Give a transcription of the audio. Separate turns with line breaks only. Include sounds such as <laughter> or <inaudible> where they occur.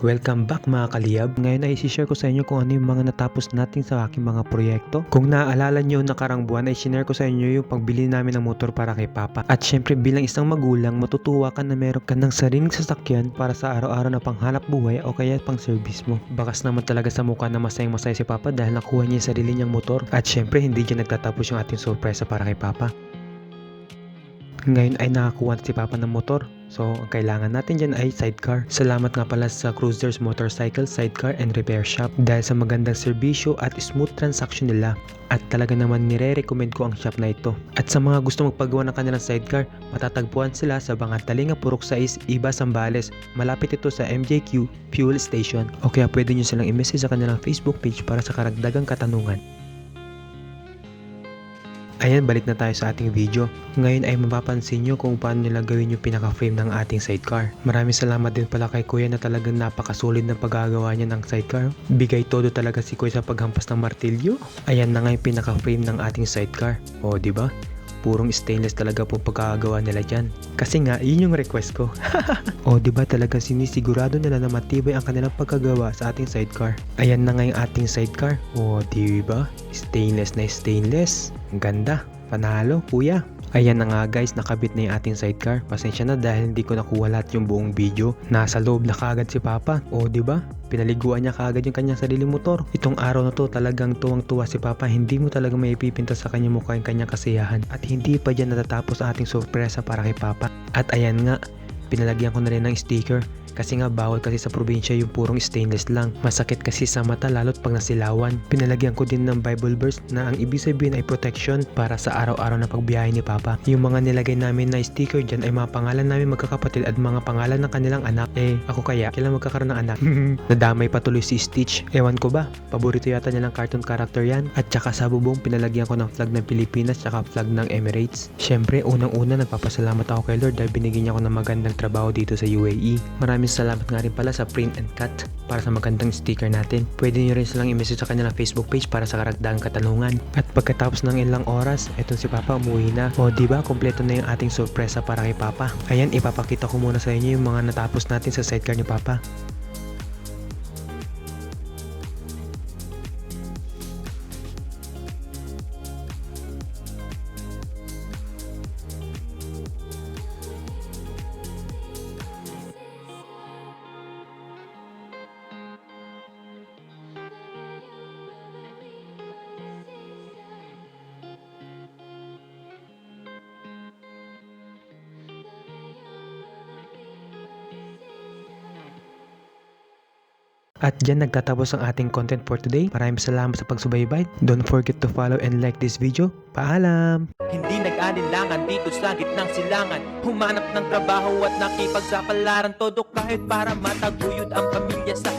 Welcome back mga kaliyab. Ngayon ay isi-share ko sa inyo kung ano yung mga natapos natin sa aking mga proyekto. Kung naaalala nyo nakarang buwan ay sinare ko sa inyo yung pagbili namin ng motor para kay Papa. At syempre bilang isang magulang matutuwa ka na meron ka ng sariling sasakyan para sa araw-araw na panghanap buhay o kaya pang service mo. Bakas naman talaga sa mukha na masayang masaya si Papa dahil nakuha niya yung sarili niyang motor. At syempre hindi dyan nagtatapos yung ating sorpresa para kay Papa. Ngayon ay nakakuha na si Papa ng motor. So, ang kailangan natin dyan ay sidecar. Salamat nga pala sa Cruisers Motorcycle Sidecar and Repair Shop dahil sa magandang serbisyo at smooth transaction nila. At talaga naman nire-recommend ko ang shop na ito. At sa mga gusto magpagawa ng kanilang sidecar, matatagpuan sila sa Bangantalinga Purok 6, Iba, Sambales. Malapit ito sa MJQ Fuel Station. O kaya pwede nyo silang i-message sa kanilang Facebook page para sa karagdagang katanungan. Ayan, balik na tayo sa ating video. Ngayon ay mapapansin nyo kung paano nila gawin yung pinaka-frame ng ating sidecar. Maraming salamat din pala kay Kuya na talagang napakasolid ng paggagawa niya ng sidecar. Bigay todo talaga si Kuya sa paghampas ng martilyo. Ayan na nga yung pinaka-frame ng ating sidecar. O, di ba? Purong stainless talaga po pagkakagawa nila dyan. Kasi nga, yun yung request ko. <laughs> o, di ba talaga sinisigurado nila na matibay ang kanilang pagkagawa sa ating sidecar. Ayan na nga yung ating sidecar. O, di ba? Stainless na stainless. Ang ganda. Panalo, kuya. Ayan na nga guys, nakabit na yung ating sidecar. Pasensya na dahil hindi ko nakuha lahat yung buong video. Nasa loob na kagad si Papa. O, di ba? Pinaliguan niya kagad yung kanyang sariling motor. Itong araw na to talagang tuwang-tuwa si Papa. Hindi mo talaga may ipipinta sa kanyang mukha yung kanyang kasiyahan. At hindi pa dyan natatapos ang ating sorpresa para kay Papa. At ayan nga, pinalagyan ko na rin ng sticker. Kasi nga bawal kasi sa probinsya yung purong stainless lang. Masakit kasi sa mata lalo't pag nasilawan. Pinalagyan ko din ng Bible verse na ang ibig sabihin ay protection para sa araw-araw na pagbiyahe ni Papa. Yung mga nilagay namin na sticker dyan ay mga pangalan namin magkakapatid at mga pangalan ng kanilang anak. Eh, ako kaya, kailan magkakaroon ng anak? <laughs> Nadamay patuloy si Stitch. Ewan ko ba, paborito yata niya ng cartoon character yan. At saka sa bubong, pinalagyan ko ng flag ng Pilipinas tsaka flag ng Emirates. Siyempre, unang-una nagpapasalamat ako kay Lord dahil binigyan niya ako ng magandang trabaho dito sa UAE. Maraming salamat nga rin pala sa print and cut para sa magandang sticker natin. Pwede nyo rin silang i-message sa kanilang Facebook page para sa karagdagang katanungan. At pagkatapos ng ilang oras, etong si Papa umuwi na. O di ba kompleto na yung ating sorpresa para kay Papa. Ayan, ipapakita ko muna sa inyo yung mga natapos natin sa sidecar ni Papa. At dyan nagtatapos ang ating content for today. Maraming salamat sa pagsubaybay. Don't forget to follow and like this video. Paalam!
Hindi nag-alinlangan dito sa gitnang silangan Humanap ng trabaho at nakipagsapalaran Todo kahit para mataguyod ang pamilya sa